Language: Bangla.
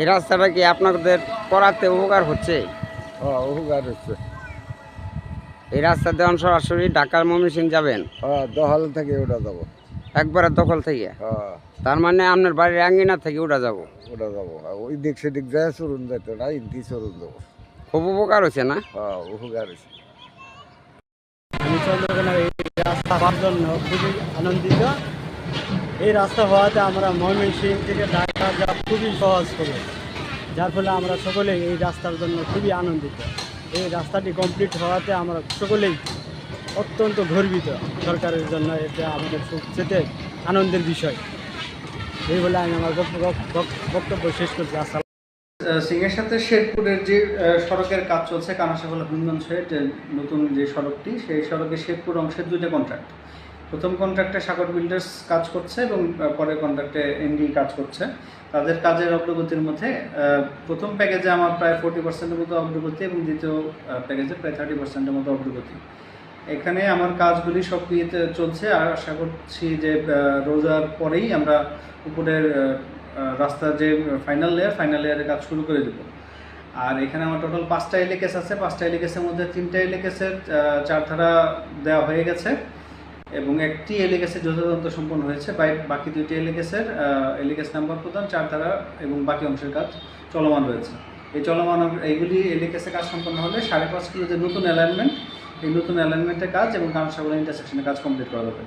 এই রাস্তাটা কি আপনাদের করাতে উপকার হচ্ছে? হ্যাঁ উপকার হচ্ছে। এই রাস্তা দেওয়ান সরাসরি ঢাকার ময়মনসিং যাবেন? হ্যাঁ দহল থেকে ওটা যাব। একবারে দখল থেকে? হ্যাঁ। তার মানে আপনার বাড়ির আঙ্গিনা থেকে উঠা যাব? ওটা যাব ওই দিক সেদিক যায় চলুন যাইতো না ইন্দি চলুন যাব। খুব উপকার হয়েছে না? হ্যাঁ উপকার হয়েছে আমি চন্দ্রকোনার এই রাস্তা হওয়ার জন্য খুবই আনন্দিত। এই রাস্তা হওয়াতে আমরা ময়মনসিং থেকে ঢাকা যাওয়া খুবই সহজ হবে যার ফলে আমরা সকলেই এই রাস্তার জন্য খুবই আনন্দিত। এই রাস্তাটি কমপ্লিট হওয়াতে আমরা সকলেই অত্যন্ত গর্বিত সরকারের জন্য। এটা আমাদের সবচেয়ে আনন্দের বিষয়। এই বলে আমি আমার বক্তব্য- শেষ করছি। আসসালাম। সিংয়ের সাথে শেরপুরের যে সড়কের কাজ চলছে কানাসাগোলা ভীমগঞ্জ যে নতুন যে সড়কটি, সেই সড়কের শেরপুর অংশের দুইটা কন্ট্রাক্ট প্রথম কন্ট্রাক্টে সাগর বিল্ডার্স কাজ করছে এবং পরের কন্ট্রাক্টে এনডি কাজ করছে। তাদের কাজের অগ্রগতির মধ্যে প্রথম প্যাকেজে আমার প্রায় ফোর্টি পার্সেন্টের মতো অগ্রগতি এবং দ্বিতীয় প্যাকেজে প্রায় থার্টি পার্সেন্টের মতো অগ্রগতি। এখানে আমার কাজগুলি সব ইয়েতে চলছে আর আশা করছি যে রোজার পরেই আমরা উপরের রাস্তার যে ফাইনাল লেয়ার ফাইনাল লেয়ারের কাজ শুরু করে দেবো। আর এখানে আমার টোটাল পাঁচটা এলিকেস আছে। পাঁচটা এলিকেসের মধ্যে তিনটা এলিকেসের চার ধারা দেওয়া হয়ে গেছে। এবং একটি এলিগেসের যথাযথ সম্পন্ন হয়েছে। বাকি দুইটি এলিগেসের এলিগেস নাম্বার প্রদান, চার ধারা এবং বাকি অংশের কাজ চলমান রয়েছে। এই চলমান এইগুলি এলিগেসের কাজ সম্পন্ন হলে সাড়ে পাঁচ কিলো যে নতুন অ্যালাইনমেন্ট এই নতুন অ্যালাইনমেন্টের কাজ এবং কানসাগর ইন্টারসেকশনের কাজ কমপ্লিট করা যাবে।